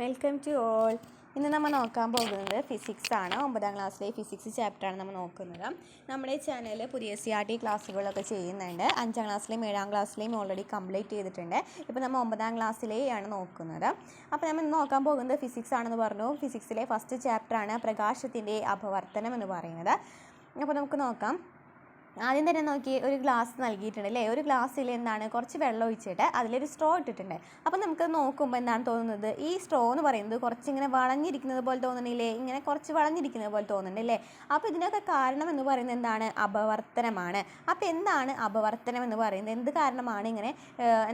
Welcome to all ഇന്ന് നമ്മൾ നോക്കാൻ പോകുന്നത് ഫിസിക്സ് ആണ്. ഒമ്പതാം ക്ലാസ്സിലെ ഫിസിക്സ് ചാപ്റ്ററാണ് നമ്മൾ നോക്കുന്നത്. നമ്മുടെ ചാനലിൽ പുതിയ സി ആർ ടി ക്ലാസ്സുകളൊക്കെ ചെയ്യുന്നുണ്ട്. അഞ്ചാം ക്ലാസ്സിലെയും ഏഴാം ക്ലാസ്സിലെയും ഓൾറെഡി കംപ്ലീറ്റ് ചെയ്തിട്ടുണ്ട്. ഇപ്പോൾ നമ്മൾ ഒമ്പതാം ക്ലാസ്സിലെയാണ് നോക്കുന്നത്. അപ്പോൾ നമ്മൾ നോക്കാൻ പോകുന്നത് ഫിസിക്സ് ആണെന്ന് പറഞ്ഞു. ഫിസിക്സിലെ ഫസ്റ്റ് ചാപ്റ്ററാണ് പ്രകാശത്തിന്റെ അപവർത്തനം എന്ന് പറയുന്നത്. അപ്പോൾ നമുക്ക് നോക്കാം. ആദ്യം തന്നെ നോക്കി ഒരു ഗ്ലാസ് നൽകിയിട്ടുണ്ട് അല്ലേ? ഒരു ഗ്ലാസ്സിൽ എന്താണ്? കുറച്ച് വെള്ളം ഒഴിച്ചിട്ട് അതിലൊരു സ്ട്രോ ഇട്ടിട്ടുണ്ട്. അപ്പോൾ നമുക്ക് നോക്കുമ്പോൾ എന്താണ് തോന്നുന്നത്? ഈ സ്ട്രോ എന്ന് പറയുന്നത് കുറച്ചിങ്ങനെ വളഞ്ഞിരിക്കുന്നത് പോലെ തോന്നുന്നില്ലേ ഇങ്ങനെ കുറച്ച് വളഞ്ഞിരിക്കുന്നത് പോലെ തോന്നുന്നുണ്ട് അല്ലേ? അപ്പോൾ ഇതിനൊക്കെ കാരണം എന്ന് പറയുന്നത് എന്താണ്? അപവർത്തനമാണ്. അപ്പോൾ എന്താണ് അപവർത്തനം എന്ന് പറയുന്നത്? എന്ത് കാരണമാണ് ഇങ്ങനെ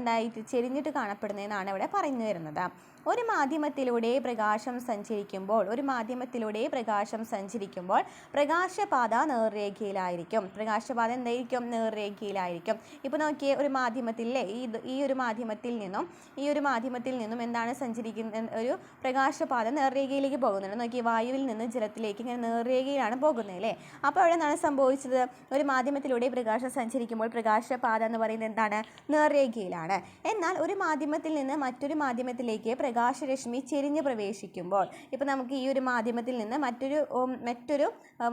എന്തായിട്ട് ചെരിഞ്ഞിട്ട് കാണപ്പെടുന്നതെന്നാണ് ഇവിടെ പറഞ്ഞു വരുന്നത് ഒരു മാധ്യമത്തിലൂടെ പ്രകാശം സഞ്ചരിക്കുമ്പോൾ ഒരു മാധ്യമത്തിലൂടെ പ്രകാശം സഞ്ചരിക്കുമ്പോൾ പ്രകാശപാത നേർരേഖയിലായിരിക്കും. പ്രകാശപാത എന്തായിരിക്കും? നേർരേഖയിലായിരിക്കും. ഇപ്പോൾ നോക്കിയ ഒരു മാധ്യമത്തിലെ ഈ ഈ ഒരു മാധ്യമത്തിൽ നിന്നും ഈ ഒരു മാധ്യമത്തിൽ നിന്നും എന്താണ് സഞ്ചരിക്കുന്ന ഒരു പ്രകാശപാത നേർരേഖയിലേക്ക് പോകുന്നുണ്ട്. നോക്കി വായുവിൽ നിന്ന് ജലത്തിലേക്ക് ഇങ്ങനെ നേർരേഖയിലാണ് പോകുന്നത് അല്ലേ? അപ്പോൾ അവിടെ എന്താണ് സംഭവിച്ചത്? ഒരു മാധ്യമത്തിലൂടെ പ്രകാശം സഞ്ചരിക്കുമ്പോൾ പ്രകാശപാത എന്ന് പറയുന്നത് എന്താണ്? നേർരേഖയിലാണ്. എന്നാൽ ഒരു മാധ്യമത്തിൽ നിന്ന് മറ്റൊരു മാധ്യമത്തിലേക്ക് പ്രകാശരശ്മി ചെരിഞ്ഞ് പ്രവേശിക്കുമ്പോൾ ഇപ്പോൾ നമുക്ക് ഈ ഒരു മാധ്യമത്തിൽ നിന്ന് മറ്റൊരു മറ്റൊരു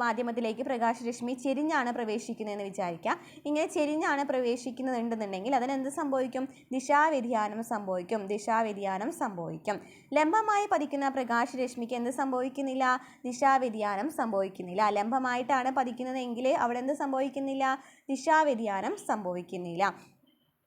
മാധ്യമത്തിലേക്ക് പ്രകാശരശ്മി ചെരിഞ്ഞാണ് പ്രവേശിക്കുന്നതെന്ന് വിചാരിക്കുക ഇങ്ങനെ ചെരിഞ്ഞാണ് പ്രവേശിക്കുന്നുണ്ടെന്നുണ്ടെങ്കിൽ അതിനെന്ത് സംഭവിക്കും? ദിശാവ്യതിയാനം സംഭവിക്കും. ദിശാവ്യതിയാനം സംഭവിക്കും. ലംബമായി പതിക്കുന്ന പ്രകാശരശ്മിക്ക് എന്ത് സംഭവിക്കുന്നില്ല? ദിശാവ്യതിയാനം സംഭവിക്കുന്നില്ല. ലംബമായിട്ടാണ് പതിക്കുന്നതെങ്കിൽ അവിടെ എന്ത് സംഭവിക്കുന്നില്ല? ദിശാവ്യതിയാനം സംഭവിക്കുന്നില്ല.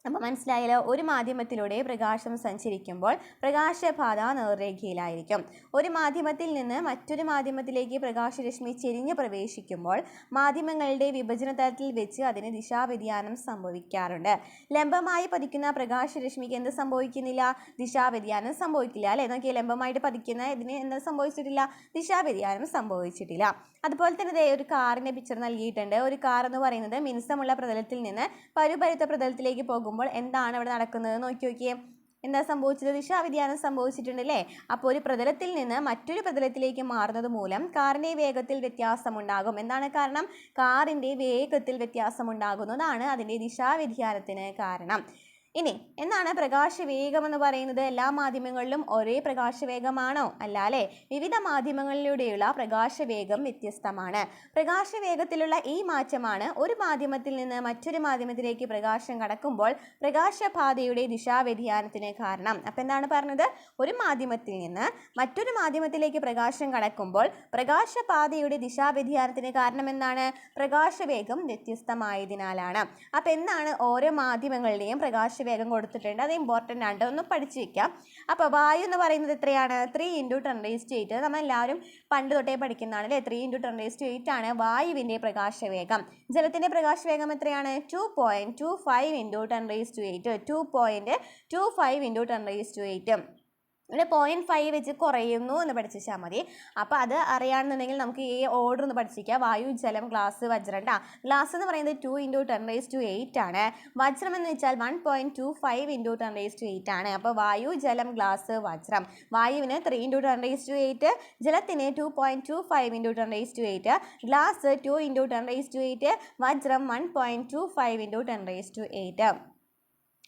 അപ്പോൾ മനസ്സിലായല്ലോ ഒരു മാധ്യമത്തിലൂടെ പ്രകാശം സഞ്ചരിക്കുമ്പോൾ പ്രകാശപാത നേർരേഖയിലായിരിക്കും ഒരു മാധ്യമത്തിൽ നിന്ന് മറ്റൊരു മാധ്യമത്തിലേക്ക് പ്രകാശരശ്മി ചെരിഞ്ഞ് പ്രവേശിക്കുമ്പോൾ മാധ്യമങ്ങളുടെ വിഭജന തലത്തിൽ വെച്ച് അതിന് ദിശാവ്യതിയാനം സംഭവിക്കാറുണ്ട്. ലംബമായി പതിക്കുന്ന പ്രകാശരശ്മിക്ക് എന്ത് സംഭവിക്കുന്നില്ല? ദിശാവ്യതിയാനം സംഭവിക്കില്ല അല്ലേ? നോക്കിയാൽ ലംബമായിട്ട് പതിക്കുന്ന ഇതിന് എന്താ സംഭവിച്ചിട്ടില്ല? ദിശാവ്യതിയാനം സംഭവിച്ചിട്ടില്ല. അതുപോലെ തന്നെ ദേ ഒരു കാറിന്റെ പിക്ചർ നൽകിയിട്ടുണ്ട്. ഒരു കാർ എന്ന് പറയുന്നത് മിനുസമുള്ള പ്രതലത്തിൽ നിന്ന് പരുപരുത്ത പ്രതലത്തിലേക്ക് പോകുമ്പോൾ എന്താണ് ഇവിടെ നടക്കുന്നത്? നോക്കി നോക്കിയേ. എന്താ സംഭവിച്ചത്? ദിശാവ്യതിയാനം സംഭവിച്ചിട്ടുണ്ട് അല്ലേ? അപ്പോൾ ഒരു പ്രതലത്തിൽ നിന്ന് മറ്റൊരു പ്രതലത്തിലേക്ക് മാറുന്നത് മൂലം കാറിന്റെ വേഗത്തിൽ വ്യത്യാസമുണ്ടാകും. എന്താണ് കാരണം? കാറിന്റെ വേഗത്തിൽ വ്യത്യാസമുണ്ടാകുന്നതാണ് അതിന്റെ ദിശാവ്യതിയാനത്തിന് കാരണം. ഇനി എന്നാണ് പ്രകാശവേഗം എന്ന് പറയുന്നത്? എല്ലാ മാധ്യമങ്ങളിലും ഒരേ പ്രകാശവേഗമാണോ? അല്ല വിവിധ മാധ്യമങ്ങളിലൂടെയുള്ള പ്രകാശവേഗം വ്യത്യസ്തമാണ്. പ്രകാശവേഗത്തിലുള്ള ഈ മാറ്റമാണ് ഒരു മാധ്യമത്തിൽ നിന്ന് മറ്റൊരു മാധ്യമത്തിലേക്ക് പ്രകാശം കടക്കുമ്പോൾ പ്രകാശപാതയുടെ ദിശാവ്യതിയാനത്തിന് കാരണം. അപ്പം എന്താണ് പറഞ്ഞത്? ഒരു മാധ്യമത്തിൽ നിന്ന് മറ്റൊരു മാധ്യമത്തിലേക്ക് പ്രകാശം കടക്കുമ്പോൾ പ്രകാശപാതയുടെ ദിശാവ്യതിയാനത്തിന് കാരണം എന്താണ്? പ്രകാശവേഗം വ്യത്യസ്തമായതിനാലാണ്. അപ്പം എന്താണ് ഓരോ മാധ്യമങ്ങളുടെയും പ്രകാശവേഗം കൊടുത്തിട്ടുണ്ട്. അത് ഇമ്പോർട്ടന്റ് ആണ്. ഒന്ന് പഠിച്ചു വെക്കാം. അപ്പോൾ വായു എന്ന് പറയുന്നത് എത്രയാണ്? Three into ten raise to eight നമ്മൾ എല്ലാവരും പണ്ട് തൊട്ടേ പഠിക്കുന്നതാണ് അല്ലേ three into ten raise to eight ആണ് വായുവിന്റെ പ്രകാശവേഗം. ജലത്തിന്റെ പ്രകാശവേഗം എത്രയാണ്? Two point two five into ten raise to eight two point two five into ten raise to eight ഇവിടെ പോയിന്റ് ഫൈവ് വെച്ച് കുറയുന്നു എന്ന് പഠിച്ചാൽ മതി. അപ്പോൾ അത് അറിയാണെന്നുണ്ടെങ്കിൽ നമുക്ക് ഈ ഓർഡർ ഒന്ന് പഠിച്ചിരിക്കുക വായു ജലം ഗ്ലാസ് വജ്രം കേട്ടോ ഗ്ലാസ് എന്ന് പറയുന്നത് two into ten raise to eight ആണ്. വജ്രം എന്ന് വെച്ചാൽ one point two five into ten raise to eight ആണ്. അപ്പോൾ വായു ജലം ഗ്ലാസ് വജ്രം. വായുവിന് three into ten raise to eight ജലത്തിന് two point two five into ten raise to eight glass two into ten raise to eight വജ്രം one point two five into ten raise to eight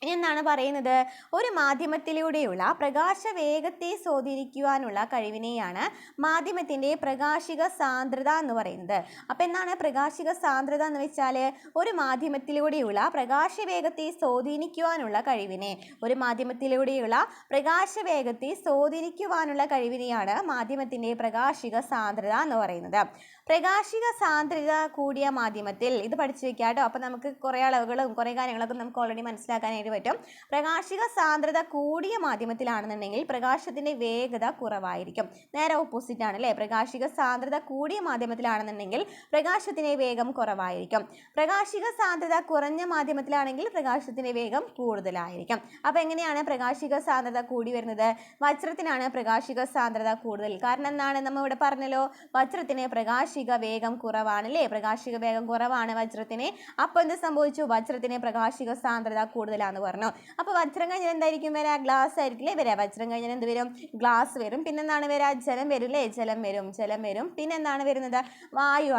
ഇനി എന്താണ് പറയുന്നത്. ഒരു മാധ്യമത്തിലൂടെയുള്ള പ്രകാശവേഗത്തെ സ്വാധീനിക്കുവാനുള്ള കഴിവിനെയാണ് മാധ്യമത്തിന്റെ പ്രകാശിക സാന്ദ്രത എന്ന് പറയുന്നത്. അപ്പോൾ എന്താണ് പ്രകാശിക സാന്ദ്രത എന്ന് വെച്ചാൽ ഒരു മാധ്യമത്തിലൂടെയുള്ള പ്രകാശവേഗത്തെ സ്വാധീനിക്കുവാനുള്ള കഴിവിനെ. ഒരു മാധ്യമത്തിലൂടെയുള്ള പ്രകാശവേഗത്തെ സ്വാധീനിക്കുവാനുള്ള കഴിവിനെയാണ് മാധ്യമത്തിന്റെ പ്രകാശിക സാന്ദ്രത എന്ന് പറയുന്നത്. പ്രകാശിക സാന്ദ്രത കൂടിയ മാധ്യമത്തിൽ ഇത് പഠിച്ചു വെക്കാം കേട്ടോ അപ്പം നമുക്ക് കുറേ അളവുകളും കുറേ കാര്യങ്ങളൊക്കെ നമുക്ക് ഓൾറെഡി മനസ്സിലാക്കാനായിട്ട് പറ്റും. പ്രകാശിക സാന്ദ്രത കൂടിയ മാധ്യമത്തിലാണെന്നുണ്ടെങ്കിൽ പ്രകാശത്തിന്റെ വേഗത കുറവായിരിക്കും. നേരെ ഓപ്പോസിറ്റ് ആണ് അല്ലേ പ്രകാശിക സാന്ദ്രത കൂടിയ മാധ്യമത്തിലാണെന്നുണ്ടെങ്കിൽ പ്രകാശത്തിന്റെ വേഗം കുറവായിരിക്കും. പ്രകാശിക സാന്ദ്രത കുറഞ്ഞ മാധ്യമത്തിലാണെങ്കിൽ പ്രകാശത്തിന്റെ വേഗം കൂടുതലായിരിക്കും. അപ്പോൾ എങ്ങനെയാണ് പ്രകാശിക സാന്ദ്രത കൂടി വരുന്നത്? വജ്രത്തിനാണ് പ്രകാശിക സാന്ദ്രത കൂടുതൽ. കാരണം എന്താണ്? നമ്മൾ ഇവിടെ പറഞ്ഞല്ലോ വജ്രത്തിന് പ്രകാശിക വേഗം കുറവാണ് അല്ലേ പ്രകാശിക വേഗം കുറവാണ് വജ്രത്തിന്. അപ്പോൾ എന്ത് സംഭവിച്ചു? വജ്രത്തിന് പ്രകാശിക സാന്ദ്രത കൂടുതലാണ്. എന്ന് പറഞ്ഞു അപ്പോൾ വജ്രം കഴിഞ്ഞാൽ എന്തായിരിക്കും വരാ? ഗ്ലാസ് ആയിരിക്കില്ലേ? വരാ. വജ്രം കഴിഞ്ഞാൽ എന്ത് വരും? ഗ്ലാസ് വരും. പിന്നെ എന്താണ് വരാ? ജലം വരും അല്ലേ ജലം വരും. ജലം വരും. പിന്നെ എന്താണ് വരുന്നത്?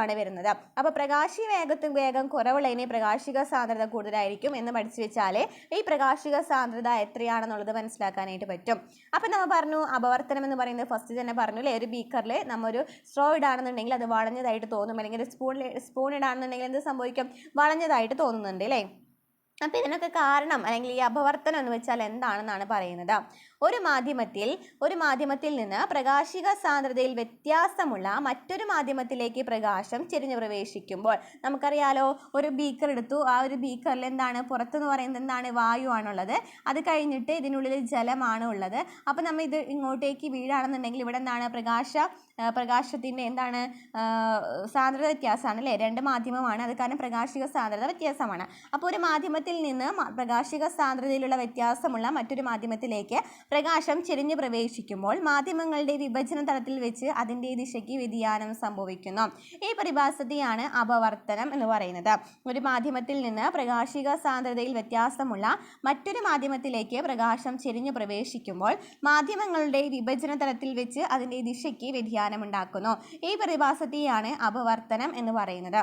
ആണ് വരുന്നത്. അപ്പോൾ പ്രകാശി വേഗത്തും വേഗം കുറവുള്ളതിനെ പ്രകാശിക സാന്ദ്രത കൂടുതലായിരിക്കും എന്ന് പഠിച്ചു വെച്ചാൽ ഈ പ്രകാശിക സാന്ദ്രത എത്രയാണെന്നുള്ളത് മനസ്സിലാക്കാനായിട്ട് പറ്റും. അപ്പം നമ്മൾ പറഞ്ഞു അപവർത്തനം എന്ന് പറയുന്നത് ഫസ്റ്റ് തന്നെ പറഞ്ഞു അല്ലേ ഒരു ബീക്കറിൽ നമ്മൊരു സ്ട്രോ ഇടാണെന്നുണ്ടെങ്കിൽ അത് വളഞ്ഞതായിട്ട് തോന്നും. അല്ലെങ്കിൽ സ്പൂണിൽ സ്പൂൺ ഇടാണെന്നുണ്ടെങ്കിൽ എന്ത് സംഭവിക്കും? വളഞ്ഞതായിട്ട് തോന്നുന്നുണ്ട് അല്ലേ? അപ്പോൾ ഇതിനൊക്കെ കാരണം അല്ലെങ്കിൽ ഈ അപവർത്തനം എന്ന് വെച്ചാൽ എന്താണെന്നാണ് പറയുന്നത്? ഒരു മാധ്യമത്തിൽ ഒരു മാധ്യമത്തിൽ നിന്ന് പ്രകാശിക സാന്ദ്രതയിൽ വ്യത്യാസമുള്ള മറ്റൊരു മാധ്യമത്തിലേക്ക് പ്രകാശം ചെരിഞ്ഞു പ്രവേശിക്കുമ്പോൾ നമുക്കറിയാലോ ഒരു ബീക്കർ എടുത്തു. ആ ഒരു ബീക്കറിൽ എന്താണ്? പുറത്തെന്ന് പറയുന്നത് എന്താണ്? വായു ആണുള്ളത്. അത് കഴിഞ്ഞിട്ട് ഇതിനുള്ളിൽ ജലമാണ് ഉള്ളത്. അപ്പോൾ നമ്മൾ ഇത് ഇങ്ങോട്ടേക്ക് വീഴാണെന്നുണ്ടെങ്കിൽ ഇവിടെ എന്താണ്? പ്രകാശ പ്രകാശത്തിന്റെ എന്താണ്? സാന്ദ്രത വ്യത്യാസമാണ് അല്ലേ? രണ്ട് മാധ്യമമാണ്. അത് കാരണം പ്രകാശിക സാന്ദ്രത വ്യത്യാസമാണ്. അപ്പോൾ ഒരു മാധ്യമത്തിൽ നിന്ന് പ്രകാശിക സാന്ദ്രതയിലുള്ള വ്യത്യാസമുള്ള മറ്റൊരു മാധ്യമത്തിലേക്ക് പ്രകാശം ചെരിഞ്ഞു പ്രവേശിക്കുമ്പോൾ മാധ്യമങ്ങളുടെ വിഭജന തലത്തിൽ വെച്ച് അതിന്റെ ദിശയ്ക്ക് വ്യതിയാനം സംഭവിക്കുന്നു. ഈ പ്രതിഭാസത്തെയാണ് അപവർത്തനം എന്ന് പറയുന്നത്. ഒരു മാധ്യമത്തിൽ നിന്ന് പ്രകാശിക സാന്ദ്രതയിൽ വ്യത്യാസമുള്ള മറ്റൊരു മാധ്യമത്തിലേക്ക് പ്രകാശം ചെരിഞ്ഞു പ്രവേശിക്കുമ്പോൾ മാധ്യമങ്ങളുടെ വിഭജന തലത്തിൽ വെച്ച് അതിന്റെ ദിശയ്ക്ക് വ്യതിയാനം ഉണ്ടാക്കുന്നു. ഈ പ്രതിഭാസത്തെയാണ് അപവർത്തനം എന്ന് പറയുന്നത്.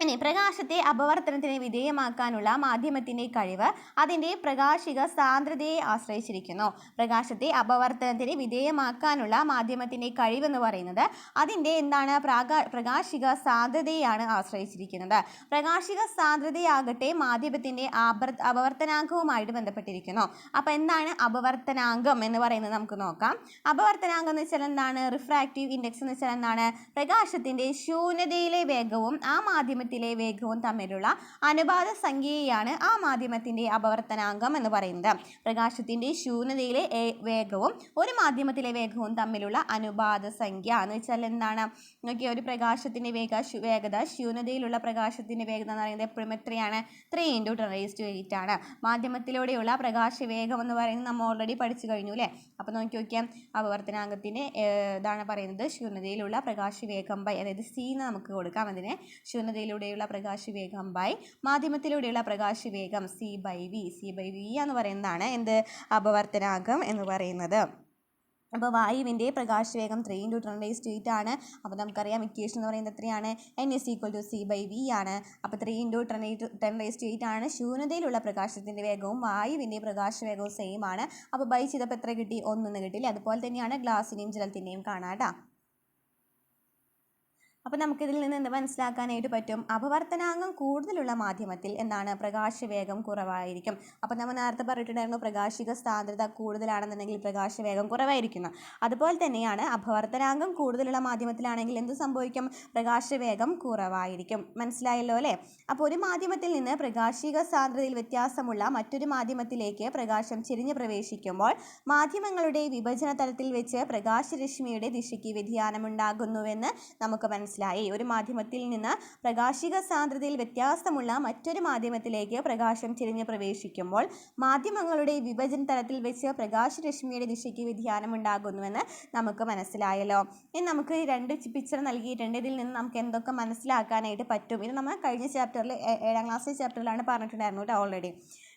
ഇനി പ്രകാശത്തെ അപവർത്തനത്തിന് വിധേയമാക്കാനുള്ള മാധ്യമത്തിന്റെ കഴിവ് അതിന്റെ പ്രകാശിക സാന്ദ്രതയെ ആശ്രയിച്ചിരിക്കുന്നു. പ്രകാശത്തെ അപവർത്തനത്തിന് വിധേയമാക്കാനുള്ള മാധ്യമത്തിന്റെ കഴിവെന്ന് പറയുന്നത് അതിന്റെ എന്താണ് പ്രാകാ പ്രകാശിക സാന്ദ്രതയാണ് ആശ്രയിച്ചിരിക്കുന്നത്. പ്രകാശിക സാന്ദ്രതയാകട്ടെ മാധ്യമത്തിന്റെ ആപർ അപവർത്തനാങ്കവുമായിട്ട് ബന്ധപ്പെട്ടിരിക്കുന്നു. അപ്പോൾ എന്താണ് അപവർത്തനാങ്കം എന്ന് പറയുന്നത് നമുക്ക് നോക്കാം. അപവർത്തനാങ്കം എന്ന് വെച്ചാൽ എന്താണ്? റിഫ്രാക്റ്റീവ് ഇൻഡെക്സ് എന്ന് വെച്ചാൽ എന്താണ്? പ്രകാശത്തിന്റെ ശൂന്യതയിലെ വേഗവും ആ മാധ്യമത്തിലെ വേഗവും തമ്മിലുള്ള അനുപാത സംഖ്യയാണ് ആ മാധ്യമത്തിന്റെ അപവർത്തനാംഗം എന്ന് പറയുന്നത്. പ്രകാശത്തിന്റെ ശൂന്യതയിലെ വേഗവും ഒരു മാധ്യമത്തിലെ വേഗവും തമ്മിലുള്ള അനുപാത സംഖ്യ എന്ന് വെച്ചാൽ എന്താണ്? നോക്കിയ ഒരു പ്രകാശത്തിന്റെ വേഗ വേഗത ശൂന്യതയിലുള്ള പ്രകാശത്തിന്റെ വേഗത എന്ന് പറയുന്നത് എപ്പോഴും എത്രയാണ്? Three into ten raise to eight ആണ്. മാധ്യമത്തിലൂടെയുള്ള പ്രകാശ വേഗം എന്ന് പറയുന്നത് നമ്മൾ ഓൾറെഡി പഠിച്ചു കഴിഞ്ഞു അല്ലേ? അപ്പോൾ നോക്കി നോക്കിയാൽ അപവർത്തനാങ്കത്തിന് ഏർ, ഇതാണ് പറയുന്നത് ശൂന്യതയിലുള്ള പ്രകാശ വേഗം ബൈ അതായത് സി എന്ന് നമുക്ക് കൊടുക്കാം. അതിനെ ശൂന്യതയിലൂടെയുള്ള പ്രകാശ വേഗം ബൈ മാധ്യമത്തിലൂടെയുള്ള പ്രകാശ വേഗം C by V C by V എന്ന് പറയുന്നതാണ് എന്ത്? അപവർത്തനാകം എന്ന് പറയുന്നത്. അപ്പോൾ വായുവിന്റെ പ്രകാശവേഗം three into ten to eight ആണ്. അപ്പോൾ നമുക്കറിയാം ഇക്വേഷൻ എന്ന് പറയുന്നത് എത്രയാണ്? N is equal to C by V ആണ്. അപ്പോൾ three into ten eight ten to eight ആണ്. ശൂന്യതയിലുള്ള പ്രകാശത്തിന്റെ വേഗവും വായുവിന്റെ പ്രകാശവേഗവും സെയിം ആണ്. അപ്പോൾ ബൈ ചെയ്തപ്പോൾ എത്ര കിട്ടി? ഒന്നെന്ന് കിട്ടില്ല അതുപോലെ തന്നെയാണ് ഗ്ലാസിനെയും ജലത്തിന്റെയും കാണാം കേട്ടോ. അപ്പോൾ നമുക്കിതിൽ നിന്ന് എന്ത് മനസ്സിലാക്കാനായിട്ട് പറ്റും? അപവർത്തനാംഗം കൂടുതലുള്ള മാധ്യമത്തിൽ എന്താണ്? പ്രകാശവേഗം കുറവായിരിക്കും. അപ്പോൾ നമ്മൾ നേരത്തെ പറഞ്ഞിട്ടുണ്ടായിരുന്നു പ്രകാശിക സാന്ദ്രത കൂടുതലാണെന്നുണ്ടെങ്കിൽ പ്രകാശവേഗം കുറവായിരിക്കുന്നു. അതുപോലെ തന്നെയാണ് അപവർത്തനാംഗം കൂടുതലുള്ള മാധ്യമത്തിലാണെങ്കിൽ എന്ത് സംഭവിക്കും? പ്രകാശവേഗം കുറവായിരിക്കും. മനസ്സിലായല്ലോ അല്ലേ? അപ്പോൾ ഒരു മാധ്യമത്തിൽ നിന്ന് പ്രകാശിക സാന്ദ്രതയിൽ വ്യത്യാസമുള്ള മറ്റൊരു മാധ്യമത്തിലേക്ക് പ്രകാശം ചെരിഞ്ഞു പ്രവേശിക്കുമ്പോൾ മാധ്യമങ്ങളുടെ വിഭജന തലത്തിൽ വെച്ച് പ്രകാശരശ്മിയുടെ ദിശയ്ക്ക് വ്യതിയാനമുണ്ടാകുന്നുവെന്ന് നമുക്ക് മനസ്സിലായി. ഒരു മാധ്യമത്തിൽ നിന്ന് പ്രകാശിക സാന്ദ്രതയിൽ വ്യത്യാസമുള്ള മറ്റൊരു മാധ്യമത്തിലേക്ക് പ്രകാശം ചെരിഞ്ഞ് പ്രവേശിക്കുമ്പോൾ മാധ്യമങ്ങളുടെ വിഭജന തലത്തിൽ വെച്ച് പ്രകാശരശ്മിയുടെ ദിശയ്ക്ക് വ്യതിയാനം ഉണ്ടാകുന്നുവെന്ന് നമുക്ക് മനസ്സിലായല്ലോ. ഇനി നമുക്ക് രണ്ട് പിക്ചർ നൽകിയിട്ടുണ്ട്. ഇതിൽ നിന്ന് നമുക്ക് എന്തൊക്കെ മനസ്സിലാക്കാനായിട്ട് പറ്റും? ഇത് നമ്മൾ കഴിഞ്ഞ ചാപ്റ്ററിൽ ഏഴാം ക്ലാസ്സിലെ ചാപ്റ്ററിലാണ് പറഞ്ഞിട്ടുണ്ടായിരുന്നു കേട്ടോ ഓൾറെഡി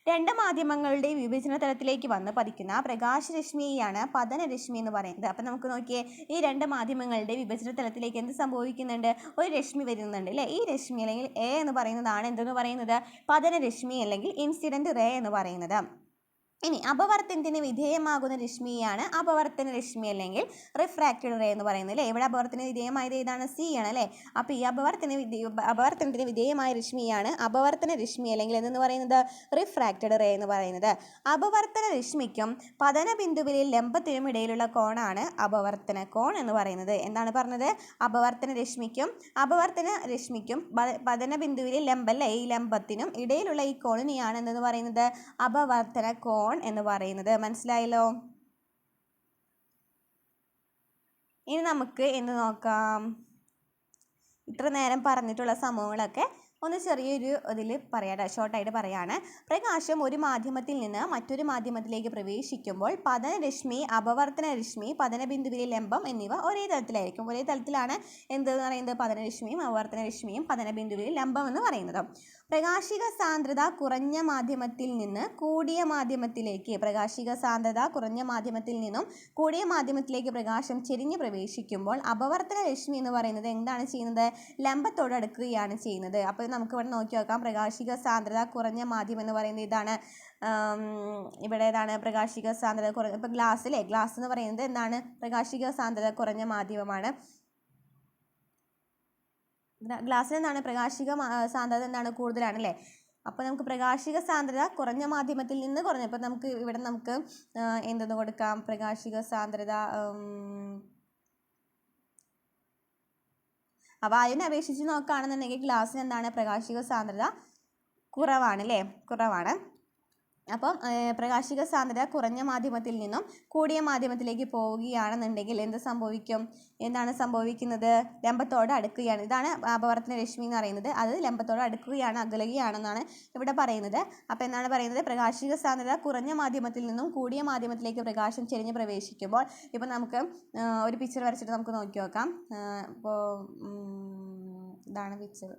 രണ്ട് മാധ്യമങ്ങളുടെ വിഭജന തലത്തിലേക്ക് വന്ന് പതിക്കുന്ന പ്രകാശരശ്മിയെയാണ് പതനരശ്മി എന്ന് പറയുന്നത്. അപ്പം നമുക്ക് നോക്കിയേ ഈ രണ്ട് മാധ്യമങ്ങളുടെ വിഭജന തലത്തിലേക്ക് എന്ത് സംഭവിക്കുന്നുണ്ട്? ഒരു രശ്മി വരുന്നുണ്ട് അല്ലേ? ഈ രശ്മി അല്ലെങ്കിൽ എ എന്ന് പറയുന്നതാണ് എന്തെന്ന് പറയുന്നത്? പതനരശ്മി അല്ലെങ്കിൽ ഇൻസിഡന്റ് റേ എന്ന് പറയുന്നത്. ഇനി അപവർത്തനത്തിന് വിധേയമാകുന്ന രശ്മിയാണ് അപവർത്തന രശ്മി അല്ലെങ്കിൽ റിഫ്രാക്റ്റഡ് റേ എന്ന് പറയുന്നത് അല്ലേ? ഇവിടെ അപവർത്തന വിധേയമായത് ഏതാണ്? സി ആണ് അല്ലേ? അപ്പോൾ ഈ അപവർത്തന അപവർത്തനത്തിന് വിധേയമായ രശ്മിയാണ് അപവർത്തന രശ്മി അല്ലെങ്കിൽ എന്തെന്ന് പറയുന്നത്? റിഫ്രാക്റ്റഡ് റേ എന്ന് പറയുന്നത്. അപവർത്തന രശ്മിക്കും പതന ബിന്ദുവിലെ ലംബത്തിനും ഇടയിലുള്ള കോണാണ് അപവർത്തന കോൺ എന്ന് പറയുന്നത്. എന്താണ് പറഞ്ഞത്? അപവർത്തന രശ്മിക്കും അപവർത്തന രശ്മിക്കും പതന ബിന്ദുവിലെ ലംബല്ലേ ഈ ലംബത്തിനും ഇടയിലുള്ള ഈ കോണിനെയാണ് എന്തെന്ന് പറയുന്നത്? അപവർത്തന കോൺ എന്ന് പറയുന്നത്. മനസ്സിലായല്ലോ? ഇനി നമുക്ക് എന്ത് നോക്കാം? ഇത്ര നേരം പറഞ്ഞിട്ടുള്ള സംഭവങ്ങളൊക്കെ ഒന്ന് ചെറിയൊരു ഇതിൽ പറയാം ഷോർട്ടായിട്ട് പറയാണ്. പ്രകാശം ഒരു മാധ്യമത്തിൽ നിന്ന് മറ്റൊരു മാധ്യമത്തിലേക്ക് പ്രവേശിക്കുമ്പോൾ പതനരശ്മി അപവർത്തന രശ്മി പതനബിന്ദുവിലെ ലംബം എന്നിവ ഒരേ തലത്തിലായിരിക്കും. ഒരേ തലത്തിലാണ് എന്ത് പറയുന്നത്? പതനരശ്മിയും അപവർത്തന രശ്മിയും പതനബിന്ദുവിലെ ലംബം എന്ന് പറയുന്നത്. പ്രകാശിക സാന്ദ്രത കുറഞ്ഞ മാധ്യമത്തിൽ നിന്ന് കൂടിയ മാധ്യമത്തിലേക്ക് പ്രകാശിക സാന്ദ്രത കുറഞ്ഞ മാധ്യമത്തിൽ നിന്നും കൂടിയ മാധ്യമത്തിലേക്ക് പ്രകാശം ചെരിഞ്ഞ് പ്രവേശിക്കുമ്പോൾ അപവർത്തന രശ്മി എന്ന് പറയുന്നത് എന്താണ് ചെയ്യുന്നത്? ലംബത്തോട് അടുക്കുകയാണ് ചെയ്യുന്നത്. അപ്പോൾ നമുക്ക് ഇവിടെ നോക്കി നോക്കാം. പ്രകാശിക സാന്ദ്രത കുറഞ്ഞ മാധ്യമം എന്ന് പറയുന്നത് ഇതാണ്. ഇവിടെ ഏതാണ്? പ്രകാശിക സാന്ദ്രത കുറഞ്ഞ ഇപ്പോൾ ഗ്ലാസ് അല്ലേ? ഗ്ലാസ് എന്ന് പറയുന്നത് എന്താണ്? പ്രകാശിക സാന്ദ്രത കുറഞ്ഞ മാധ്യമമാണ്. ഗ്ലാസ്സിൽ നിന്നാണ് പ്രകാശിക സാന്ദ്രത എന്താണ് കൂടുതലാണ് അല്ലേ അപ്പോൾ നമുക്ക് പ്രകാശിക സാന്ദ്രത കുറഞ്ഞ മാധ്യമത്തിൽ നിന്ന് കുറഞ്ഞ. ഇപ്പോൾ നമുക്ക് ഇവിടെ നമുക്ക് എന്തെന്ന് കൊടുക്കാം? പ്രകാശിക സാന്ദ്രത വായുവിനെ അപേക്ഷിച്ച് നോക്കുകയാണെന്നുണ്ടെങ്കിൽ ഗ്ലാസ്സിന് എന്താണ് പ്രകാശിക സാന്ദ്രത കുറവാണ് അല്ലേ? കുറവാണ്. അപ്പം പ്രകാശിക സാന്ദ്രത കുറഞ്ഞ മാധ്യമത്തിൽ നിന്നും കൂടിയ മാധ്യമത്തിലേക്ക് പോവുകയാണെന്നുണ്ടെങ്കിൽ എന്ത് സംഭവിക്കും? എന്താണ് സംഭവിക്കുന്നത്? ലംബത്തോട് അടുക്കുകയാണ്. ഇതാണ് അപവർത്തന രശ്മി എന്ന് പറയുന്നത്. അത് ലംബത്തോട് അടുക്കുകയാണ് അകലുകയാണെന്നാണ് ഇവിടെ പറയുന്നത്. അപ്പോൾ എന്താണ് പറയുന്നത്? പ്രകാശിക സാന്ദ്രത കുറഞ്ഞ മാധ്യമത്തിൽ നിന്നും കൂടിയ മാധ്യമത്തിലേക്ക് പ്രകാശം ചെരിഞ്ഞ് പ്രവേശിക്കുമ്പോൾ ഇപ്പോൾ നമുക്ക് ഒരു പിക്ചർ വരച്ചിട്ട് നമുക്ക് നോക്കി നോക്കാം. ഇപ്പോൾ ഇതാണ് പിക്ചർ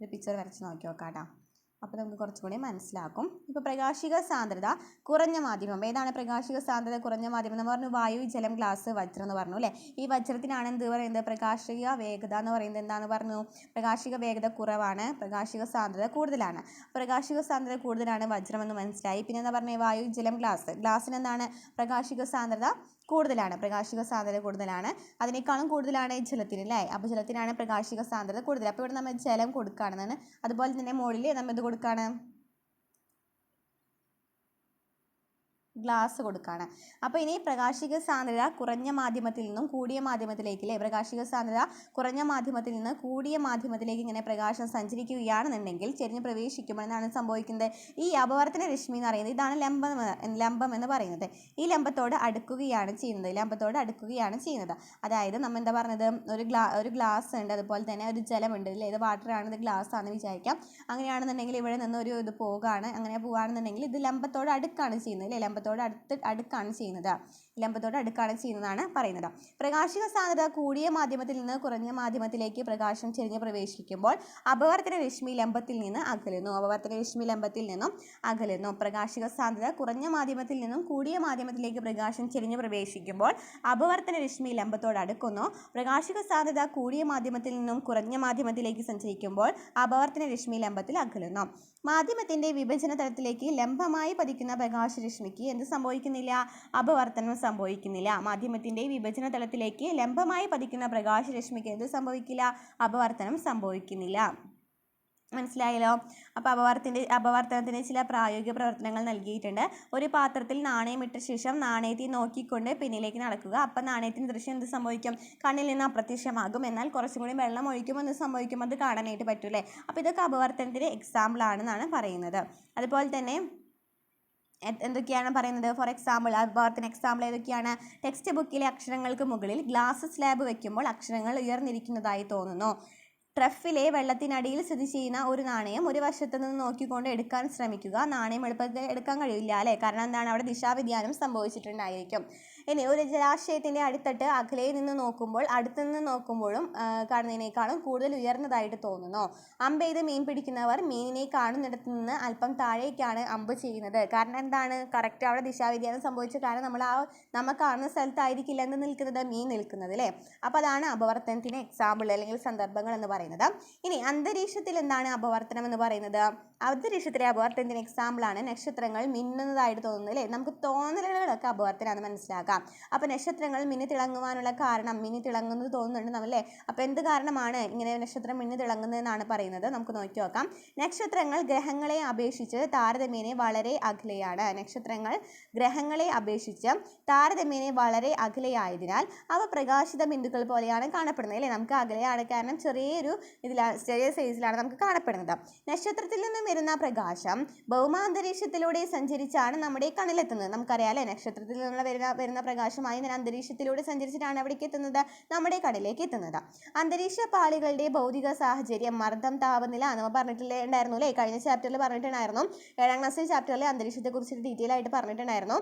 ഒരു പിക്ചർ വരച്ച് നോക്കി നോക്കാം കേട്ടോ. അപ്പോൾ നമുക്ക് കുറച്ചുകൂടി മനസ്സിലാക്കും. ഇപ്പോൾ പ്രകാശിക സാന്ദ്രത കുറഞ്ഞ മാധ്യമം. ഏതാണ് പ്രകാശിക സാന്ദ്രത കുറഞ്ഞ മാധ്യമം എന്ന് പറഞ്ഞു? വായു ജലം ഗ്ലാസ് വജ്രം എന്ന് പറഞ്ഞു അല്ലേ? ഈ വജ്രത്തിനാണ് എന്ത് പറയുന്നത്? പ്രകാശിക വേഗത എന്ന് പറയുന്നത് എന്താണെന്ന് പറഞ്ഞു? പ്രകാശിക വേഗത കുറവാണ്. പ്രകാശിക സാന്ദ്രത കൂടുതലാണ്. പ്രകാശിക സാന്ദ്രത കൂടുതലാണ് വജ്രം എന്ന് മനസ്സിലായി. പിന്നെ എന്താ പറഞ്ഞത് വായു ജലം ഗ്ലാസ്. ഗ്ലാസ്സിന് എന്താണ് പ്രകാശിക സാന്ദ്രത കൂടുതലാണ് പ്രകാശിക സാന്ദ്രത കൂടുതലാണ്. അതിനേക്കാളും കൂടുതലാണ് ജലത്തിന് അല്ലേ? അപ്പോൾ ജലത്തിനാണ് പ്രകാശിക സാന്ദ്രത കൂടുതൽ. അപ്പോൾ ഇവിടെ നമ്മൾ ജലം കൊടുക്കുകയാണെന്നാണ്. അതുപോലെ തന്നെ മുകളിൽ നമ്മൾ ഇത് കൊടുക്കുകയാണ്? ഗ്ലാസ് കൊടുക്കുകയാണ് അപ്പോൾ ഇനി പ്രകാശിക സാന്ദ്രത കുറഞ്ഞ മാധ്യമത്തിൽ നിന്നും കൂടിയ മാധ്യമത്തിലേക്ക് അല്ലേ പ്രകാശിക സാന്ദ്രത കുറഞ്ഞ മാധ്യമത്തിൽ നിന്ന് കൂടിയ മാധ്യമത്തിലേക്ക് ഇങ്ങനെ പ്രകാശം സഞ്ചരിക്കുകയാണെന്നുണ്ടെങ്കിൽ ചെരിഞ്ഞ് പ്രവേശിക്കുമ്പോൾ എന്താണ് സംഭവിക്കുന്നത്. ഈ അപവർത്തന രശ്മി എന്ന് പറയുന്നത് ഇതാണ് ലംബം ലംബം എന്ന് പറയുന്നത്. ഈ ലംബത്തോട് അടുക്കുകയാണ് ചെയ്യുന്നത്. ലംബത്തോട് അടുക്കുകയാണ് ചെയ്യുന്നത്. അതായത് നമ്മൾ എന്താ പറഞ്ഞത്? ഒരു ഗ്ലാ ഒരു ഗ്ലാസ് ഉണ്ട് അതുപോലെ തന്നെ ഒരു ജലമുണ്ട് അല്ലേ? ഇത് വാട്ടർ ആണ് ഇത് ഗ്ലാസ് ആണെന്ന് വിചാരിക്കാം. അങ്ങനെയാണെന്നുണ്ടെങ്കിൽ ഇവിടെ നിന്ന് ഒരു ഇത് പോകുകയാണ് അങ്ങനെ പോകുകയാണെന്നുണ്ടെങ്കിൽ ഇത് ലംബത്തോട് അടുക്കാണ് ചെയ്യുന്നത് അല്ലേ? ലംബത്തോട് അടുത്ത് അടുക്കാണ് ചെയ്യുന്നത്. ലംബത്തോട് അടുക്കാണ് ചെയ്യുന്നതാണ് പറയുന്നത്. പ്രകാശിക സാന്ദ്രത കൂടിയ മാധ്യമത്തിൽ നിന്ന് കുറഞ്ഞ മാധ്യമത്തിലേക്ക് പ്രകാശം ചെരിഞ്ഞ് പ്രവേശിക്കുമ്പോൾ അപവർത്തന രശ്മി ലംബത്തിൽ നിന്ന് അകലുന്നു. അപവർത്തന രശ്മി ലംബത്തിൽ നിന്നും അകലുന്നു. പ്രകാശിക സാന്ദ്രത കുറഞ്ഞ മാധ്യമത്തിൽ നിന്നും കൂടിയ മാധ്യമത്തിലേക്ക് പ്രകാശം ചെരിഞ്ഞ് പ്രവേശിക്കുമ്പോൾ അപവർത്തന രശ്മി ലംബത്തോട് അടുക്കുന്നു. പ്രകാശിക സാന്ദ്രത കൂടിയ മാധ്യമത്തിൽ നിന്നും കുറഞ്ഞ മാധ്യമത്തിലേക്ക് സഞ്ചരിക്കുമ്പോൾ അപവർത്തന രശ്മി ലംബത്തിൽ അകലുന്നു. മാധ്യമത്തിന്റെ വിഭജന തലത്തിലേക്ക് ലംബമായി പതിക്കുന്ന പ്രകാശരശ്മിക്ക് എന്ത് സംഭവിക്കുന്നില്ല? അപവർത്തനം സംഭവിക്കുന്നില്ല. മാധ്യമത്തിന്റെ വിഭജന തലത്തിലേക്ക് ലംബമായി പതിക്കുന്ന പ്രകാശരശ്മിക്ക് എന്ത് സംഭവിക്കില്ല? അപവർത്തനം സംഭവിക്കുന്നില്ല. മനസ്സിലായല്ലോ? അപ്പോൾ അപവർത്തിന്റെ അപവർത്തനത്തിന് ചില പ്രായോഗിക പ്രവർത്തനങ്ങൾ നൽകിയിട്ടുണ്ട്. ഒരു പാത്രത്തിൽ നാണയം ഇട്ട ശേഷം നാണയത്തെ നോക്കിക്കൊണ്ട് പിന്നിലേക്ക് നടക്കുക. അപ്പം നാണയത്തിന് ദൃശ്യം എന്ത് സംഭവിക്കും? കണ്ണിൽ നിന്ന് അപ്രത്യക്ഷമാകും. എന്നാൽ കുറച്ചും കൂടി വെള്ളം ഒഴിക്കുമ്പോൾ എന്ത് സംഭവിക്കും? അത് കാണാനായിട്ട് പറ്റൂലേ അപ്പോൾ ഇതൊക്കെ അപവർത്തനത്തിന്റെ എക്സാമ്പിൾ ആണെന്നാണ് പറയുന്നത്. അതുപോലെ തന്നെ എന്തൊക്കെയാണ് പറയുന്നത്? ഫോർ എക്സാമ്പിൾ അപവർത്തന എക്സാമ്പിൾ ഏതൊക്കെയാണ്? ടെക്സ്റ്റ് ബുക്കിലെ അക്ഷരങ്ങൾക്ക് മുകളിൽ ഗ്ലാസ് സ്ലാബ് വയ്ക്കുമ്പോൾ അക്ഷരങ്ങൾ ഉയർന്നിരിക്കുന്നതായി തോന്നുന്നു. ട്രഫിലെ വെള്ളത്തിനടിയിൽ സ്ഥിതി ചെയ്യുന്ന ഒരു നാണയം ഒരു വശത്ത് നിന്ന് നോക്കിക്കൊണ്ട് എടുക്കാൻ ശ്രമിക്കുക. നാണയം എളുപ്പത്തിൽ എടുക്കാൻ കഴിയില്ല അല്ലേ? കാരണം എന്താണ്? അവിടെ ദിശാവ്യതിയാനം സംഭവിച്ചിട്ടുണ്ടായിരിക്കും. ഇനി ഒരു ജലാശയത്തിന്റെ അടിത്തട്ട് അകലെ നിന്ന് നോക്കുമ്പോൾ അടുത്തു നിന്ന് നോക്കുമ്പോഴും കാണുന്നതിനേക്കാളും കൂടുതൽ ഉയർന്നതായിട്ട് തോന്നുന്നു. അമ്പ് ചെയ്ത് മീൻ പിടിക്കുന്നവർ മീനിനെ കാണുന്നിടത്ത് നിന്ന് അല്പം താഴേക്കാണ് അമ്പ് ചെയ്യുന്നത്. കാരണം എന്താണ്? കറക്റ്റ് അവിടെ ദിശാവ്യതിയാനം സംഭവിച്ച കാരണം നമ്മൾ ആ നമ്മൾ കാണുന്ന സ്ഥലത്തായിരിക്കില്ല എന്ന് നിൽക്കുന്നത് മീൻ നിൽക്കുന്നത് അല്ലേ? അപ്പോൾ അതാണ് അപവർത്തനത്തിന് എക്സാമ്പിൾ അല്ലെങ്കിൽ സന്ദർഭങ്ങൾ എന്ന് പറയുന്നത്. ഇനി അന്തരീക്ഷത്തിൽ എന്താണ് അപവർത്തനം എന്ന് പറയുന്നത്? അന്തരീക്ഷത്തിലെ അപവർത്തനത്തിന് എക്സാമ്പിൾ ആണ് നക്ഷത്രങ്ങൾ മിന്നുന്നതായിട്ട് തോന്നുന്നത് അല്ലേ? നമുക്ക് തോന്നലുകളൊക്കെ അപവർത്തനമാണ് മനസ്സിലാക്കാം. അപ്പോൾ നക്ഷത്രങ്ങൾ മിന്നി തിളങ്ങുവാനുള്ള കാരണം മിന്നി തിളങ്ങുന്നത് തോന്നുന്നുണ്ട് നമ്മളല്ലേ അപ്പോൾ എന്ത് കാരണമാണ് ഇങ്ങനെ നക്ഷത്രം മിന്നി തിളങ്ങുന്നതെന്നാണ് പറയുന്നത്? നമുക്ക് നോക്കി നോക്കാം. നക്ഷത്രങ്ങൾ ഗ്രഹങ്ങളെ അപേക്ഷിച്ച് താരതമ്യേനെ വളരെ അകലെയാണ് നക്ഷത്രങ്ങൾ ഗ്രഹങ്ങളെ അപേക്ഷിച്ച് താരതമ്യേനെ വളരെ അകലെയായതിനാൽ അവ പ്രകാശിത ബിന്ദുക്കൾ പോലെയാണ് കാണപ്പെടുന്നത് അല്ലേ? നമുക്ക് അകലെയാണ് കാരണം ചെറിയൊരു ഇതിലാണ് ചെറിയ സൈസിലാണ് നമുക്ക് കാണപ്പെടുന്നത്. നക്ഷത്രത്തിൽ നിന്നും വരുന്ന പ്രകാശം ഭൗമാന്തരീക്ഷത്തിലൂടെ സഞ്ചരിച്ചാണ് നമ്മുടെ കണ്ണിലെത്തുന്നത്. നമുക്കറിയാം അല്ലേ? നക്ഷത്രത്തിൽ നിന്നുള്ള വരുന്ന വരുന്ന പ്രകാശമായി ഇങ്ങനെ അന്തരീക്ഷത്തിലൂടെ സഞ്ചരിച്ചിട്ടാണ് അവിടേക്ക് എത്തുന്നത് നമ്മുടെ കടലിലേക്ക് എത്തുന്നത്. അന്തരീക്ഷ പാളികളുടെ ഭൗതിക സാഹചര്യം മർദ്ദം താപനില നമ്മൾ പറഞ്ഞിട്ടുണ്ടായിരുന്നു അല്ലേ? കഴിഞ്ഞ ചാപ്റ്ററിൽ പറഞ്ഞിട്ടുണ്ടായിരുന്നു. ഏഴാം ക്ലാസ്സിലെ ചാപ്റ്ററിൽ അന്തരീക്ഷത്തെക്കുറിച്ച് ഡീറ്റെയിൽ ആയിട്ട് പറഞ്ഞിട്ടുണ്ടായിരുന്നു.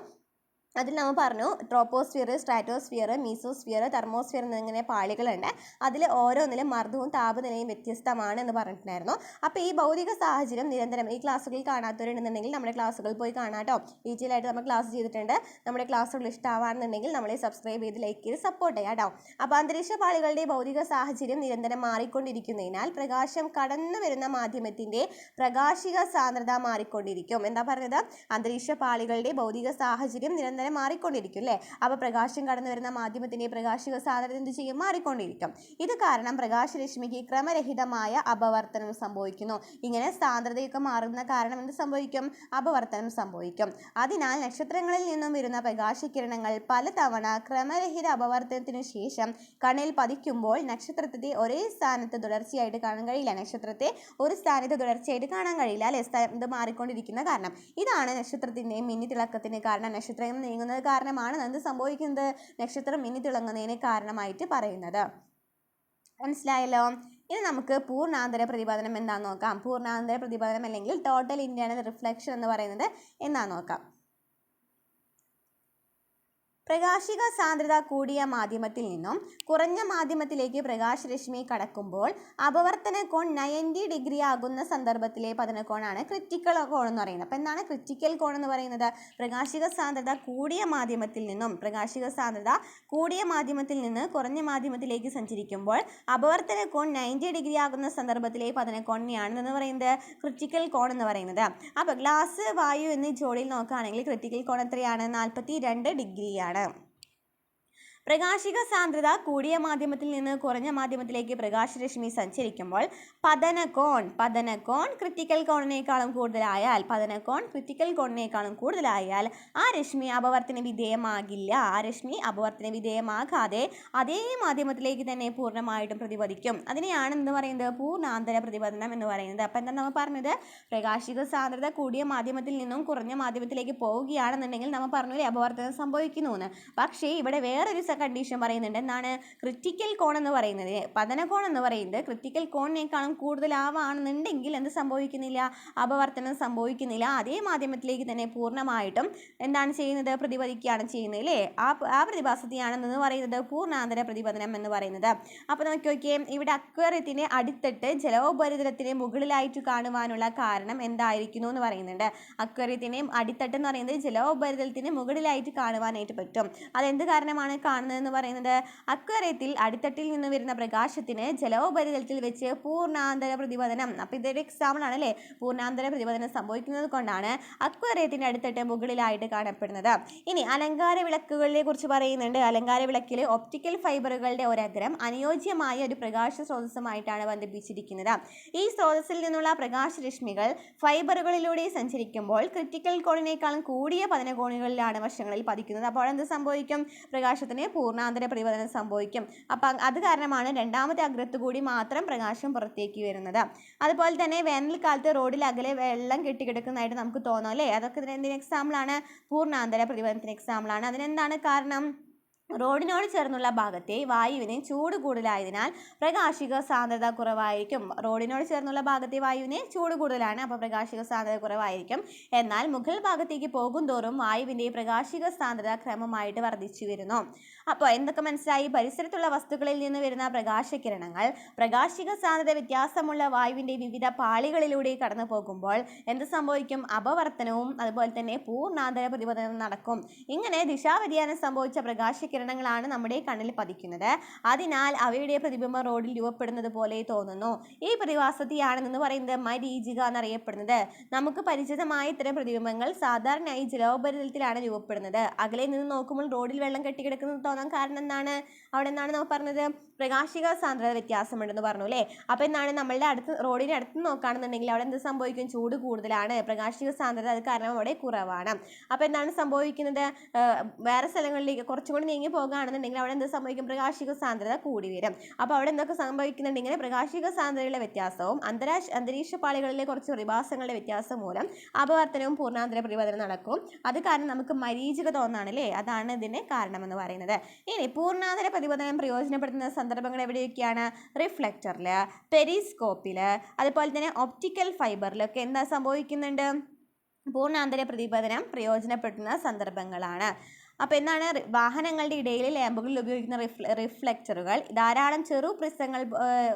അതിൽ നമ്മൾ പറഞ്ഞു ട്രോപ്പോസ്ഫിയർ സ്ട്രാറ്റോസ്ഫിയർ മീസോസ്ഫിയർ തെർമോസ്ഫിയർ എന്നിങ്ങനെ പാളികളുണ്ട്. അതിൽ ഓരോന്നിലും മർദ്ദവും താപനിലയും വ്യത്യസ്തമാണ് എന്ന് പറഞ്ഞിട്ടുണ്ടായിരുന്നു. അപ്പോൾ ഈ ഭൗതിക സാഹചര്യം നിരന്തരം ഈ ക്ലാസ്സുകളിൽ കാണാത്തവരുണ്ടെന്നുണ്ടെങ്കിൽ നമ്മുടെ ക്ലാസ്സുകളിൽ പോയി കാണാട്ടോ ഡീറ്റെയിൽ ആയിട്ട് നമ്മൾ ക്ലാസ് ചെയ്തിട്ടുണ്ട്. നമ്മുടെ ക്ലാസ്സുകൾ ഇഷ്ടമാണെന്നുണ്ടെങ്കിൽ നമ്മളെ സബ്സ്ക്രൈബ് ചെയ്ത് ലൈക്ക് ചെയ്ത് സപ്പോർട്ട് ചെയ്യാം കേട്ടോ അപ്പോൾ അന്തരീക്ഷ പാളികളുടെ ഭൗതിക സാഹചര്യം നിരന്തരം മാറിക്കൊണ്ടിരിക്കുന്നതിനാൽ പ്രകാശം കടന്നു വരുന്ന മാധ്യമത്തിന്റെ പ്രകാശിക സാന്ദ്രത മാറിക്കൊണ്ടിരിക്കും. എന്താ പറഞ്ഞത്? അന്തരീക്ഷ പാളികളുടെ ഭൗതിക സാഹചര്യം നിരന്തരം മാറിക്കൊണ്ടിരിക്കും അല്ലേ? അപ്പോൾ പ്രകാശം കടന്നു വരുന്ന മാധ്യമത്തിന്റെ പ്രകാശിക സാന്ദ്രത എന്ത് ചെയ്യും? മാറിക്കൊണ്ടിരിക്കും. ഇത് കാരണം പ്രകാശരശ്മിക്ക് ക്രമരഹിതമായ അപവർത്തനം സംഭവിക്കുന്നു. ഇങ്ങനെ സാന്ദ്രതയൊക്കെ മാറുന്ന കാരണം എന്ത് സംഭവിക്കും? അപവർത്തനം സംഭവിക്കും. അതിനാൽ നക്ഷത്രങ്ങളിൽ നിന്നും വരുന്ന പ്രകാശകിരണങ്ങൾ പലതവണ ക്രമരഹിത അപവർത്തനത്തിനു ശേഷം കണ്ണിൽ പതിക്കുമ്പോൾ നക്ഷത്രത്തെ ഒരേ സ്ഥാനത്ത് തുടർച്ചയായിട്ട് കാണാൻ കഴിയില്ല. നക്ഷത്രത്തെ ഒരു സ്ഥാനത്ത് തുടർച്ചയായിട്ട് കാണാൻ കഴിയില്ല അല്ലെ? ഇത് മാറിക്കൊണ്ടിരിക്കുന്ന കാരണം. ഇതാണ് നക്ഷത്രത്തിന്റെ മിന്നിത്തിളക്കത്തിന് കാരണം. നക്ഷത്രം നീങ്ങുന്നത് കാരണമാണ്. എന്ത് സംഭവിക്കുന്നത്? നക്ഷത്രം മിന്നിത്തിളങ്ങുന്നതിന് കാരണമായിട്ട് പറയുന്നത്. മനസ്സിലായല്ലോ? ഇനി നമുക്ക് പൂർണാന്തര പ്രതിപാദനം എന്താണെന്ന് നോക്കാം. പൂർണാന്തര പ്രതിപാദനം അല്ലെങ്കിൽ ടോട്ടൽ ഇന്റേണൽ റിഫ്ലക്ഷൻ എന്ന് പറയുന്നത് എന്താണെന്ന് നോക്കാം. പ്രകാശിക സാന്ദ്രത കൂടിയ മാധ്യമത്തിൽ നിന്നും കുറഞ്ഞ മാധ്യമത്തിലേക്ക് പ്രകാശരശ്മി കടക്കുമ്പോൾ അപവർത്തന കോൺ നയന്റി ഡിഗ്രി ആകുന്ന സന്ദർഭത്തിലെ പതനകോണാണ് ക്രിറ്റിക്കൽ കോൺ എന്ന് പറയുന്നത്. അപ്പോൾ എന്താണ് ക്രിറ്റിക്കൽ കോൺ എന്ന് പറയുന്നത്? പ്രകാശിക സാന്ദ്രത കൂടിയ മാധ്യമത്തിൽ നിന്നും പ്രകാശിക സാന്ദ്രത കൂടിയ മാധ്യമത്തിൽ നിന്ന് കുറഞ്ഞ മാധ്യമത്തിലേക്ക് സഞ്ചരിക്കുമ്പോൾ അപവർത്തന കോൺ നയന്റി ഡിഗ്രി ആകുന്ന സന്ദർഭത്തിലെ പതനകോണിനെയാണ് എന്ന് പറയുന്നത്? ക്രിറ്റിക്കൽ കോൺ എന്ന് പറയുന്നത്. അപ്പോൾ ഗ്ലാസ് വായു എന്നീ ജോഡിയിൽ നോക്കുകയാണെങ്കിൽ ക്രിറ്റിക്കൽ കോൺ എത്രയാണ്? നാൽപ്പത്തി രണ്ട് ഡിഗ്രിയാണ്. உள்ளன പ്രകാശിക സാന്ദ്രത കൂടിയ മാധ്യമത്തിൽ നിന്ന് കുറഞ്ഞ മാധ്യമത്തിലേക്ക് പ്രകാശരശ്മി സഞ്ചരിക്കുമ്പോൾ പതനകോൺ പതനകോൺ ക്രിറ്റിക്കൽ കോണിനേക്കാളും കൂടുതലായാൽ പതനകോൺ ക്രിറ്റിക്കൽ കോണിനേക്കാളും കൂടുതലായാൽ ആ രശ്മി അപവർത്തന വിധേയമാകില്ല. ആ രശ്മി അപവർത്തന വിധേയമാകാതെ അതേ മാധ്യമത്തിലേക്ക് തന്നെ പൂർണമായിട്ടും പ്രതിപദിക്കും അതിനെയാണ് എന്ന് പറയുന്നത് പൂർണാന്തര പ്രതിപദനം എന്ന് പറയുന്നത്. അപ്പം എന്താ നമ്മൾ പറഞ്ഞത്? പ്രകാശിക സാന്ദ്രത കൂടിയ മാധ്യമത്തിൽ നിന്നും കുറഞ്ഞ മാധ്യമത്തിലേക്ക് പോവുകയാണെന്നുണ്ടെങ്കിൽ നമ്മൾ പറഞ്ഞു അപവർത്തനം സംഭവിക്കുന്നു എന്ന്. പക്ഷേ ഇവിടെ വേറൊരു കണ്ടീഷൻ പറയുന്നുണ്ട്. എന്താണ്? ക്രിറ്റിക്കൽ കോൺ എന്ന് പറയുന്നത്. പതനകോൺ എന്ന് പറയുന്നത് ക്രിറ്റിക്കൽ കോണിനേക്കാളും കൂടുതലാവാണെന്നുണ്ടെങ്കിൽ എന്ത് സംഭവിക്കുന്നില്ല? അപവർത്തനം സംഭവിക്കുന്നില്ല. അതേ മാധ്യമത്തിലേക്ക് തന്നെ പൂർണമായിട്ടും എന്താണ് ചെയ്യുന്നത്? പ്രതിപദിക്കുകയാണ് ചെയ്യുന്നത് അല്ലേ ആ ആ പ്രതിഭാസത്തെയാണെന്ന് പറയുന്നത് പൂർണാന്തര പ്രതിപദനം എന്ന് പറയുന്നത്. അപ്പോൾ നോക്കി നോക്കിയേ ഇവിടെ അക്വേറിയത്തിനെ അടുത്തിട്ട് ജലോപരിതലത്തിന് മുകളിലായിട്ട് കാണുവാനുള്ള കാരണം എന്തായിരിക്കുന്നു എന്ന് പറയുന്നുണ്ട്. അക്വേറിയത്തിനെയും അടിത്തട്ട് എന്ന് പറയുന്നത് ജലോപരിതലത്തിന് മുകളിലായിട്ട് കാണുവാനായിട്ട് പറ്റും. അതെന്ത് കാരണമാണ്? കാണുന്നതെന്ന് പറയുന്നത് അക്വേറിയത്തിൽ അടിത്തട്ടിൽ നിന്ന് വരുന്ന പ്രകാശത്തിന് ജലോപരിതലത്തിൽ വെച്ച് പൂർണാന്തര പ്രതിപതനം. അപ്പോൾ ഇതൊരു എക്സാമ്പിൾ ആണ് അല്ലേ? പൂർണാന്തര പ്രതിപതനം സംഭവിക്കുന്നത് കൊണ്ടാണ് അക്വേറിയത്തിന്റെ അടിത്തട്ട് മുകളിലായിട്ട് കാണപ്പെടുന്നത്. ഇനി അലങ്കാര വിളക്കുകളെ കുറിച്ച് പറയുന്നുണ്ട്. അലങ്കാര വിളക്കിൽ ഒപ്റ്റിക്കൽ ഫൈബറുകളുടെ ഒരഗ്രം അനുയോജ്യമായ ഒരു പ്രകാശ സ്രോതസ്സുമായിട്ടാണ് ബന്ധിപ്പിച്ചിരിക്കുന്നത്. ഈ സ്രോതസ്സിൽ നിന്നുള്ള പ്രകാശരശ്മികൾ ഫൈബറുകളിലൂടെ സഞ്ചരിക്കുമ്പോൾ ക്രിറ്റിക്കൽ കോണിനേക്കാളും കൂടിയ പതനകോണുകളിലാണ് വശങ്ങളിൽ പതിക്കുന്നത്. അപ്പോൾ എന്ത് സംഭവിക്കും? പ്രകാശത്തിന് പൂർണാന്തര പ്രതിഫലനം സംഭവിക്കും. അപ്പം അത് കാരണമാണ് രണ്ടാമത്തെ അഗ്രത്ത് കൂടി മാത്രം പ്രകാശം പുറത്തേക്ക് വരുന്നത്. അതുപോലെ തന്നെ വേനൽക്കാലത്ത് റോഡിൽ അകലെ വെള്ളം കെട്ടിക്കിടക്കുന്നതായിട്ട് നമുക്ക് തോന്നും അല്ലേ? അതൊക്കെ എന്തിന് എക്സാമ്പിളാണ് പൂർണാന്തര പ്രതിഫലനത്തിന് എക്സാമ്പിളാണ് അതിനെന്താണ് കാരണം? റോഡിനോട് ചേർന്നുള്ള ഭാഗത്തെ വായുവിന് ചൂട് കൂടുതലായതിനാൽ പ്രകാശിക സാന്ദ്രത കുറവായിരിക്കും. റോഡിനോട് ചേർന്നുള്ള ഭാഗത്തെ വായുവിന് ചൂട് കൂടുതലാണ് അപ്പോൾ പ്രകാശിക സാന്ദ്രത കുറവായിരിക്കും. എന്നാൽ മുകൾ ഭാഗത്തേക്ക് പോകും തോറും വായുവിന്റെ പ്രകാശിക സാന്ദ്രത ക്രമമായിട്ട് വർദ്ധിച്ചു വരുന്നു. അപ്പോൾ എന്തൊക്കെ മനസ്സിലായി? പരിസരത്തുള്ള വസ്തുക്കളിൽ നിന്ന് വരുന്ന പ്രകാശകിരണങ്ങൾ. പ്രകാശിക സാന്ദ്രത വ്യത്യാസമുള്ള വായുവിന്റെ വിവിധ പാളികളിലൂടെ കടന്നു പോകുമ്പോൾ എന്ത് സംഭവിക്കും? അപവർത്തനവും അതുപോലെ തന്നെ പൂർണാന്തര പ്രതിപതനവും നടക്കും. ഇങ്ങനെ ദിശാവ്യതിയാനം സംഭവിച്ച പ്രകാശകിരണങ്ങളാണ് നമ്മുടെ കണ്ണിൽ പതിക്കുന്നത്. അതിനാൽ അവയുടെ പ്രതിബിംബം റോഡിൽ രൂപപ്പെടുന്നത് പോലെ തോന്നുന്നു. ഈ പ്രതിഭാസത്തെയാണ് പ്രതിഭാസത്തെയാണെന്ന് പറയുന്നത് മരീചിക എന്നറിയപ്പെടുന്നത്. നമുക്ക് പരിചിതമായ ഇത്തരം പ്രതിബിംബങ്ങൾ സാധാരണയായി ജലോപരിതലത്തിലാണ് രൂപപ്പെടുന്നത്. അകലെ നിന്ന് നോക്കുമ്പോൾ റോഡിൽ വെള്ളം കെട്ടിക്കിടക്കുന്നത് തോന്നാൻ കാരണം എന്താണ്? അവിടെ എന്താണ് നമ്മൾ പറഞ്ഞത്? പ്രകാശിക സാന്ദ്രത വ്യത്യാസമുണ്ടെന്ന് പറഞ്ഞു അല്ലേ? അപ്പോൾ എന്താണ് നമ്മളുടെ അടുത്ത് റോഡിന് അടുത്ത് നോക്കുകയാണെന്നുണ്ടെങ്കിൽ അവിടെ എന്ത് സംഭവിക്കും? ചൂട് കൂടുതലാണ്. പ്രകാശിക സാന്ദ്രത അത് കാരണം അവിടെ കുറവാണ്. അപ്പോൾ എന്താണ് സംഭവിക്കുന്നത്? വേറെ സ്ഥലങ്ങളിലേക്ക് കുറച്ചും കൂടി നീങ്ങി പോകുകയാണെന്നുണ്ടെങ്കിൽ അവിടെ എന്ത് സംഭവിക്കും? പ്രകാശിക സാന്ദ്രത കൂടി വരും. അപ്പോൾ അവിടെ എന്തൊക്കെ സംഭവിക്കുന്നുണ്ടെങ്കിൽ പ്രകാശിക സാന്ദ്രതയുടെ വ്യത്യാസവും അന്തരാശ അന്തരീക്ഷ പാളികളിലെ കുറച്ച് പ്രതിഭാസങ്ങളുടെ വ്യത്യാസം മൂലം അപവർത്തനവും പൂർണാന്തര പരിവർത്തനം നടക്കും. അത് കാരണം നമുക്ക് മരീചിക തോന്നാണ് അല്ലേ? അതാണ് ഇതിന് കാരണമെന്ന് പറയുന്നത്. ഇനി പൂർണാന്തര പ്രതിപതനം പ്രയോജനപ്പെടുത്തുന്ന സന്ദർഭങ്ങൾ എവിടെയൊക്കെയാണ്? റിഫ്ലക്ടറിൽ പെരിസ്കോപ്പിൽ അതുപോലെ തന്നെ ഒപ്റ്റിക്കൽ ഫൈബറിലൊക്കെ എന്താ സംഭവിക്കുന്നുണ്ട്? പൂർണാന്തര പ്രതിബന്ധനം പ്രയോജനപ്പെടുത്തുന്ന സന്ദർഭങ്ങളാണ്. അപ്പോൾ എന്താണ്? വാഹനങ്ങളുടെ ഇടയിൽ ലാമ്പുകളിൽ ഉപയോഗിക്കുന്ന റിഫ്ല റിഫ്ലക്ടറുകൾ ധാരാളം ചെറു പ്രിസങ്ങൾ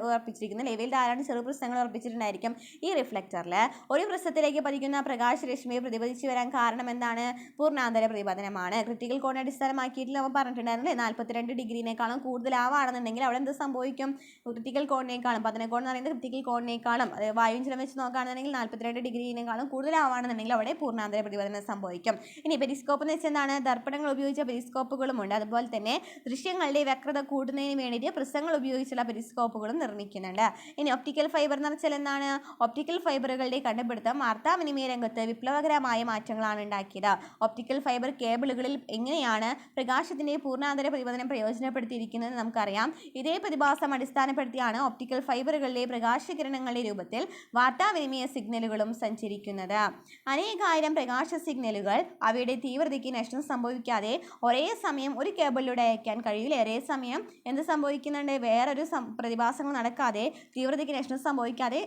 ഉറപ്പിച്ചിരിക്കുന്നു. ഇവയിൽ ധാരാളം ചെറു പ്രിസങ്ങൾ ഉറപ്പിച്ചിട്ടുണ്ടായിരിക്കും ഈ റിഫ്ലക്ടറിൽ ഒരു പ്രിസത്തിലേക്ക് പതിക്കുന്ന പ്രകാശരശ്മിയെ പ്രതിപദിച്ചു വരാൻ കാരണം എന്താണ്? പൂർണാന്തര പ്രതിപതനമാണ് ക്രിട്ടിക്കൽ കോണിനെ അടിസ്ഥാനമാക്കിയിട്ട് നമ്മൾ പറഞ്ഞിട്ടുണ്ടായിരുന്നില്ലേ? നാൽപ്പത്തിരണ്ട് ഡിഗ്രിനേക്കാളും കൂടുതലാവാണെന്നുണ്ടെങ്കിൽ അവിടെ എന്ത് സംഭവിക്കും? ക്രിട്ടിക്കൽ കോണിനേക്കാളും കോൺ എന്ന് പറയുന്നത് ക്രിട്ടിക്കൽ കോണിനേക്കാളും അത് വായുവിഞ്ചലം വെച്ച് നോക്കുകയാണെന്നുണ്ടെങ്കിൽ നാൽപ്പത്തിരണ്ട് ഡിഗ്രിനേക്കാളും കൂടുതലാവാണെന്നുണ്ടെങ്കിൽ അവിടെ പൂർണാന്തര പ്രതിപതനം സംഭവിക്കും. ഇനി പെരിസ്കോപ്പ് എന്ന് വെച്ചാൽ എന്താണ്? ദർപ്പണങ്ങൾ ഉപയോഗിച്ച പെരിസ്കോപ്പുകളും ഉണ്ട്. അതുപോലെ തന്നെ ദൃശ്യങ്ങളുടെ വ്യക്തത കൂടുന്നതിന് വേണ്ടിയിട്ട് പ്രിസങ്ങൾ ഉപയോഗിച്ചുള്ള പെരിസ്കോപ്പുകളും നിർമ്മിക്കുന്നുണ്ട്. ഇനി ഒപ്റ്റിക്കൽ ഫൈബർ എന്ന് വെച്ചാൽ എന്താണ്? ഒപ്റ്റിക്കൽ ഫൈബറുകളുടെ കണ്ടുപിടുത്തം വാർത്താവിനിമയ രംഗത്ത് വിപ്ലവകരമായ മാറ്റങ്ങളാണ് ഉണ്ടാക്കിയത്. ഒപ്റ്റിക്കൽ ഫൈബർ കേബിളുകളിൽ എങ്ങനെയാണ് പ്രകാശത്തിന്റെ പൂർണാന്തര പ്രതിബന്ധനം പ്രയോജനപ്പെടുത്തിയിരിക്കുന്നത് നമുക്കറിയാം. ഇതേ പ്രതിഭാസം അടിസ്ഥാനപ്പെടുത്തിയാണ് ഒപ്റ്റിക്കൽ ഫൈബറുകളിലെ പ്രകാശകിരണങ്ങളുടെ രൂപത്തിൽ വാർത്താവിനിമയ സിഗ്നലുകളും സഞ്ചരിക്കുന്നത്. അനേകായിരം പ്രകാശ സിഗ്നലുകൾ അവയുടെ തീവ്രതയ്ക്ക് നഷ്ടം സംഭവിക്കാതെ ഒരേ സമയം ഒരു കേബിളിലൂടെ അയക്കാൻ കഴിയില്ല. ഒരേ സമയം എന്ത് സംഭവിക്കുന്നുണ്ട്? വേറൊരു പ്രതിഭാസങ്ങൾ നടക്കാതെ തീവ്രതയ്ക്ക് നഷ്ടം സംഭവിക്കാതെ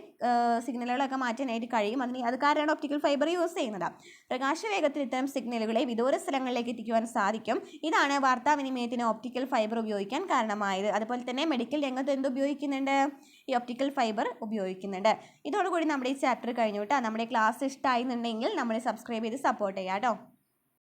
സിഗ്നലുകളൊക്കെ മാറ്റാനായിട്ട് കഴിയും. അതിന് അത് കാരണമാണ് ഒപ്റ്റിക്കൽ ഫൈബർ യൂസ് ചെയ്യുന്നത്. പ്രകാശവേഗത്തിൽ ഇത്തരം സിഗ്നലുകളെ വിദൂര സ്ഥലങ്ങളിലേക്ക് എത്തിക്കുവാൻ സാധിക്കും. ഇതാണ് വാർത്താവിനിമയത്തിന് ഒപ്റ്റിക്കൽ ഫൈബർ ഉപയോഗിക്കാൻ കാരണമായത്. അതുപോലെ തന്നെ മെഡിക്കൽ രംഗത്ത് എന്ത് ഉപയോഗിക്കുന്നുണ്ട്? ഈ ഒപ്റ്റിക്കൽ ഫൈബർ ഉപയോഗിക്കുന്നുണ്ട്. ഇതോടുകൂടി നമ്മുടെ ഈ ചാപ്റ്റർ കഴിഞ്ഞു കേട്ടോ. നമ്മുടെ ക്ലാസ് ഇഷ്ടമായിരുന്നുണ്ടെങ്കിൽ നമ്മളെ സബ്സ്ക്രൈബ് ചെയ്ത് സപ്പോർട്ട് ചെയ്യാം കേട്ടോ.